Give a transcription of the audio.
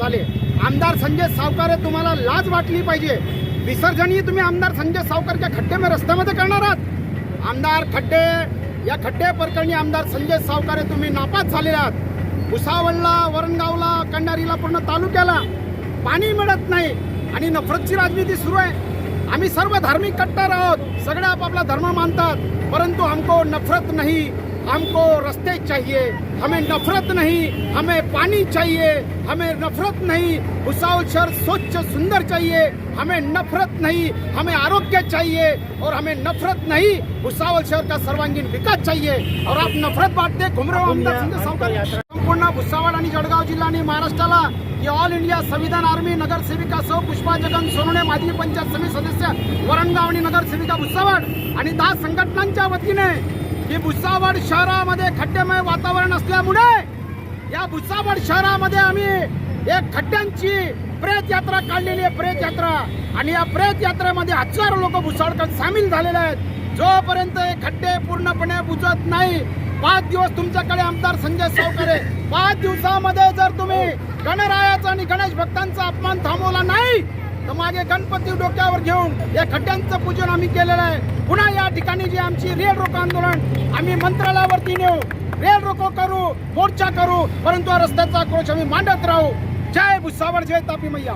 झाले. आमदार संजय सावकारे तुम्हाला लाज वाटली पाहिजे. विसर्जनही तुम्ही आमदार संजय सावकारच्या खड्डे रस्त्यामध्ये करणार आहात. आमदार खड्डे या खड्डे प्रकरणी आमदार संजय सावकारे तुम्ही नापास झालेले आहात. भुसावळला वरणगावला कंडारीला पूर्ण तालुक्याला पाणी मिळत नाही आणि नफरतची राजनीती सुरू आहे. आम्ही सर्व धार्मिक कट्टर आहोत. सगळे आपापला धर्म मानतात परंतु हमको नफरत नाही. हमको रास्ते चाहिए हमें नफरत नहीं हमें पानी चाहिए हमें नफरत नहीं भुसावल शहर स्वच्छ सुंदर चाहिए हमें नफरत नहीं हमें आरोग्य चाहिए और हमें नफरत नहीं भुसावल शहर का सर्वांगीण विकास चाहिए। और आप नफरत बांटते घूम रहे हो आमदार संजय सावकार संपूर्ण भुसावळ आणि जळगाव जिल्हा आणि महाराष्ट्राला की ऑल इंडिया संविधान आर्मी नगरसेविका सौ पुष्पा जगन सोनवणे माजी पंचायत समिती सदस्य वरणगाव आणि नगरसेविका भुसावळ आणि दहा संघटनांच्या वतीने की भुसावळ शहरामध्ये खड्डेमय वातावरण असल्यामुळे या भुसावळ शहरामध्ये आम्ही एक खड्ड्यांची प्रेत यात्रा काढलेली आहे प्रेत यात्रा आणि या प्रेत यात्रेमध्ये हजारो लोक भुसावळकर सामील झालेले आहेत. जोपर्यंत हे खड्डे पूर्णपणे बुजत नाही पाच दिवस तुमच्याकडे आमदार संजय सावकारे पाच दिवसामध्ये जर तुम्ही गणरायाचा आणि गणेश भक्तांचा अपमान थांबवला नाही तर मागे गणपती डोक्यावर घेऊन या खड्ड्यांचं पूजन आम्ही केलेलं आहे. पुन्हा या ठिकाणी जी आमची रेल रोको आंदोलन आम्ही मंत्रालयावरती नेऊ. रेल रोको करू मोर्चा करू परंतु रस्त्याचा आक्रोश आम्ही मांडत राहू. जय भुसावळ जय तापी मैया.